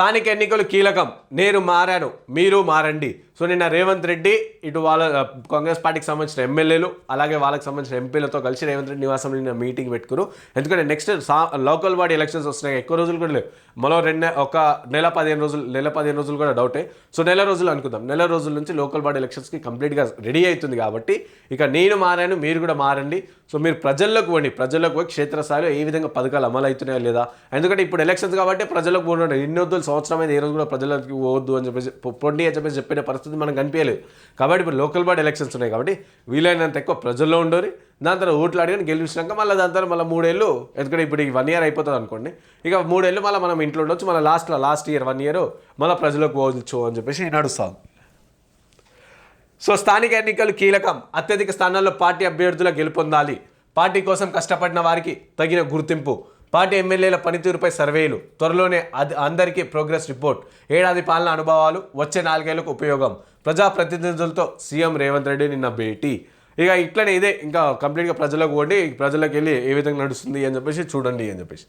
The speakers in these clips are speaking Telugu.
స్థానిక ఎన్నికలు కీలకం. నేను మారాను. మీరు మారండి. సో నిన్న రేవంత్ రెడ్డి ఇటు వాళ్ళ కాంగ్రెస్ పార్టీకి సంబంధించిన ఎమ్మెల్యేలు అలాగే వాళ్ళకి సంబంధించిన ఎంపీలతో కలిసి రేవంత్ రెడ్డి నివాసంలో నిన్న మీటింగ్ పెట్టుకురు ఎందుకంటే నెక్స్ట్ సా లోకల్ బాడీ ఎలక్షన్స్ వస్తున్నాయి. ఎక్కువ రోజులు కూడా లేవు. మరో రెండు ఒక నెల పదిహేను రోజులు నెల పదిహేను రోజులు కూడా డౌటే. సో నెల రోజులు అనుకుందాం. నెల రోజుల నుంచి లోకల్ బాడీ ఎలక్షన్స్కి కంప్లీట్గా రెడీ అవుతుంది కాబట్టి ఇక నేను మారాను మీరు కూడా మారండి. సో మీరు ప్రజల్లోకి పోండి. ప్రజల్లోకి పోయి క్షేత్రస్థాయిలో ఏ విధంగా పథకాలు అమలు అవుతున్నాయో లేదా. ఎందుకంటే ఇప్పుడు ఎలక్షన్స్ కాబట్టి ప్రజలకు పోండి. ఎన్నో సంవత్సరం అయితే ఏ రోజు కూడా ప్రజలకు పోవద్దు అని చెప్పేసి పొండి అని చెప్పేసి చెప్పిన పరిస్థితి మనకు కనిపించలేదు. కాబట్టి ఇప్పుడు లోకల్ బాడీ ఎలక్షన్స్ ఉన్నాయి కాబట్టి వీలైనంత ఎక్కువ ప్రజల్లో ఉండరు. దాని తర్వాత ఓట్లు అడిగిన గెలిచినాక మళ్ళీ దాని తర్వాత మళ్ళీ మూడేళ్ళు ఎందుకంటే ఇప్పుడు ఈ వన్ ఇయర్ అయిపోతుంది అనుకోండి. ఇక మూడేళ్ళు మళ్ళీ మనం ఇంట్లో ఉండొచ్చు మళ్ళీ లాస్ట్లో లాస్ట్ ఇయర్ వన్ ఇయర్ మళ్ళీ ప్రజలకు పోవచ్చు అని చెప్పేసి నడుస్తాం సో స్థానిక ఎన్నికలు కీలకం. అత్యధిక స్థానాల్లో పార్టీ అభ్యర్థుల గెలుపొందాలి. పార్టీ కోసం కష్టపడిన వారికి తగిన గుర్తింపు. పార్టీ ఎమ్మెల్యేల పనితీరుపై సర్వేలు త్వరలోనే అది అందరికీ ప్రోగ్రెస్ రిపోర్ట్. ఏడాది పాలన అనుభవాలు వచ్చే నాలుగేళ్ళకు ఉపయోగం. ప్రజాప్రతినిధులతో సీఎం రేవంత్ రెడ్డి నిన్న భేటీ. ఇక ఇట్లనే ఇదే ఇంకా కంప్లీట్గా ప్రజలకు పోండి ప్రజలకు వెళ్ళి ఏ విధంగా నడుస్తుంది అని చెప్పేసి చూడండి అని చెప్పేసి.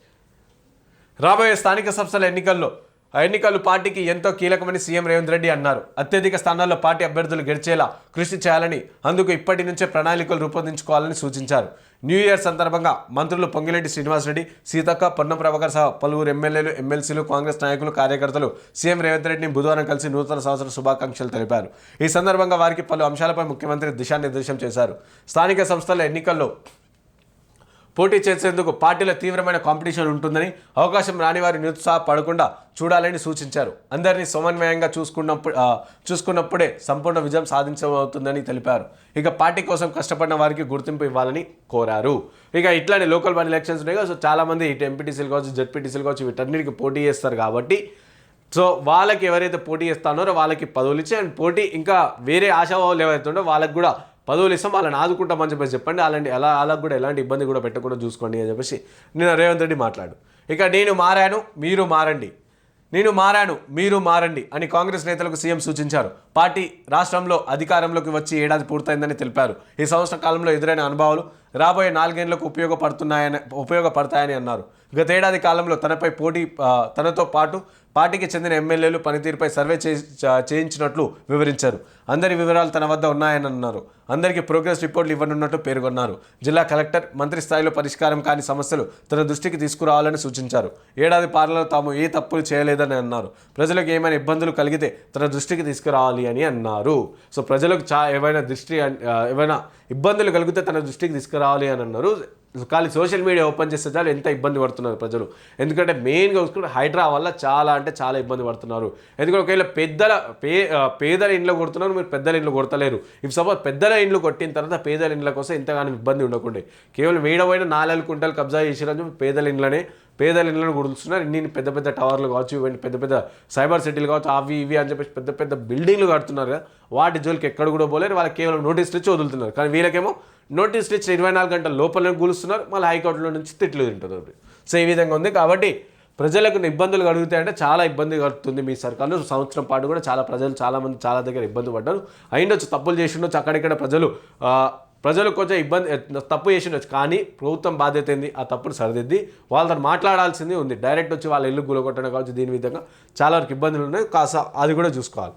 రాబోయే స్థానిక సంస్థల ఎన్నికల్లో ఎన్నికలు పార్టీకి ఎంతో కీలకమని సీఎం రేవంత్ రెడ్డి అన్నారు. అత్యధిక స్థానాల్లో పార్టీ అభ్యర్థులు గెలిచేలా కృషి చేయాలని అందుకు ఇప్పటి నుంచే ప్రణాళికలు రూపొందించుకోవాలని సూచించారు. న్యూ ఇయర్ సందర్భంగా మంత్రులు పొంగిరెడ్డి శ్రీనివాసరెడ్డి సీతక్క పొన్నం ప్రభాకర్ సహా పలువురు ఎమ్మెల్యేలు ఎమ్మెల్సీలు కాంగ్రెస్ నాయకులు కార్యకర్తలు సీఎం రేవంత్ రెడ్డిని బుధవారం కలిసి నూతన సంవత్సర శుభాకాంక్షలు తెలిపారు. ఈ సందర్భంగా వారికి పలు అంశాలపై ముఖ్యమంత్రి దిశానిర్దేశం చేశారు. స్థానిక సంస్థల ఎన్నికల్లో పోటీ చేసేందుకు పార్టీలో తీవ్రమైన కాంపిటీషన్ ఉంటుందని అవకాశం రాని వారి నిరుత్సాహపడకుండా చూడాలని సూచించారు. అందరినీ సమన్వయంగా చూసుకున్నప్పుడు చూసుకున్నప్పుడే సంపూర్ణ విజయం సాధించబోతుందని తెలిపారు. ఇక పార్టీ కోసం కష్టపడిన వారికి గుర్తింపు ఇవ్వాలని కోరారు. ఇక ఇట్లానే లోకల్ బాడీ ఎలక్షన్స్ ఉన్నాయి కదా సో చాలామంది ఇటు ఎంపీటీసీలు కావచ్చు జడ్పీటీసీలు కావచ్చు వీటన్నిటికి పోటీ చేస్తారు కాబట్టి. సో వాళ్ళకి ఎవరైతే పోటీ చేస్తానో వాళ్ళకి పదవులు ఇచ్చి అండ్ పోటీ ఇంకా వేరే ఆశాభావాలు ఏవైతే ఉండో వాళ్ళకి కూడా పదవులు ఇస్తాం వాళ్ళని ఆదుకుంటామని చెప్పేసి చెప్పండి. అలాంటి అలా వాళ్ళకి కూడా ఎలాంటి ఇబ్బంది కూడా పెట్టకుండా చూసుకోండి అని చెప్పేసి నేను రేవంత్ రెడ్డి మాట్లాడు. ఇక నేను మారాను మీరు మారండి. నేను మారాను మీరు మారండి అని కాంగ్రెస్ నేతలకు సీఎం సూచించారు. పార్టీ రాష్ట్రంలో అధికారంలోకి వచ్చి ఏడాది పూర్తయిందని తెలిపారు. ఈ సంవత్సర కాలంలో ఎదురైన అనుభవాలు రాబోయే నాలుగేళ్ళకు ఉపయోగపడుతున్నాయని ఉపయోగపడతాయని అన్నారు. గతేడాది కాలంలో తనపై పోటీ తనతో పాటు పార్టీకి చెందిన ఎమ్మెల్యేలు పనితీరుపై సర్వే చే చేయించినట్లు వివరించారు. అందరి వివరాలు తన వద్ద ఉన్నాయని అన్నారు. అందరికీ ప్రోగ్రెస్ రిపోర్ట్లు ఇవ్వనున్నట్టు పేర్కొన్నారు. జిల్లా కలెక్టర్ మంత్రి స్థాయిలో పరిష్కారం కాని సమస్యలు తన దృష్టికి తీసుకురావాలని సూచించారు. ఏడాది పాలనలో తాము ఏ తప్పులు చేయలేదని అన్నారు. ప్రజలకు ఏమైనా ఇబ్బందులు కలిగితే తన దృష్టికి తీసుకురావాలి అని అన్నారు. సో ప్రజలకు చా ఏమైనా దృష్టి ఏమైనా ఇబ్బందులు కలిగితే తన దృష్టికి రావాలి అని అన్నారు. ఖాళీ సోషల్ మీడియా ఓపెన్ చేస్తే చాలు ఎంత ఇబ్బంది పడుతున్నారు ప్రజలు. ఎందుకంటే మెయిన్గా చూసుకుంటే హైడ్రా వల్ల చాలా అంటే చాలా ఇబ్బంది పడుతున్నారు. ఎందుకంటే ఒకవేళ పెద్దల పే పేదల ఇంట్లో కొడుతున్నారు మీరు పెద్దల ఇంట్లో కొడతలేరు. ఇఫ్ సపోజ్ పెద్దల ఇండ్లు కొట్టిన తర్వాత పేదల ఇండ్ల కోసం ఇంతగానో ఇబ్బంది ఉండకుండా. కేవలం వేడమైన నాలుగు కుంటలు కబ్జా చేసిరని పేదల ఇండ్లనే పేదల ఇండ్లను గుడుస్తున్నారు ఇన్ని పెద్ద పెద్ద టవర్లు కావచ్చు ఇవన్నీ పెద్ద పెద్ద సైబర్ సిటీలు కావచ్చు అవి ఇవి అని చెప్పేసి పెద్ద పెద్ద బిల్డింగ్లు కడుతున్నారు కదా. వాటి జోలికి ఎక్కడ కూడా పోలేరు. వాళ్ళకి కేవలం నోటీసులు ఇచ్చి వదులుతున్నారు. కానీ వీళ్ళకేమో నోటీసులు ఇచ్చిన ఇరవై నాలుగు గంటల లోపల కూలుస్తున్నారు మళ్ళీ హైకోర్టులో నుంచి తిట్లు తింటున్నారు సో ఈ విధంగా ఉంది. కాబట్టి ప్రజలకు ఇబ్బందులు కలుగుతాయంటే చాలా ఇబ్బంది కలుగుతుంది మీ సర్కారు సంవత్సరం పాటు కూడా చాలా ప్రజలు చాలామంది చాలా దగ్గర ఇబ్బంది పడ్డారు. అయిండొచ్చు తప్పులు చేసి ఉండొచ్చు అక్కడిక్కడ ప్రజలు ప్రజలకు ప్రజలు కొంచెం ఇబ్బంది తప్పు చేసి ఉండొచ్చు కానీ ప్రభుత్వం బాధ్యత ఏంది? ఆ తప్పును సరిదిద్ది. వాళ్ళతో మాట్లాడాల్సింది ఉంది. డైరెక్ట్ వచ్చి వాళ్ళ ఇల్లు గులగొట్టడం కావచ్చు దీని విధంగా చాలా వరకు ఇబ్బందులు ఉన్నాయి. కాస్త అది కూడా చూసుకోవాలి.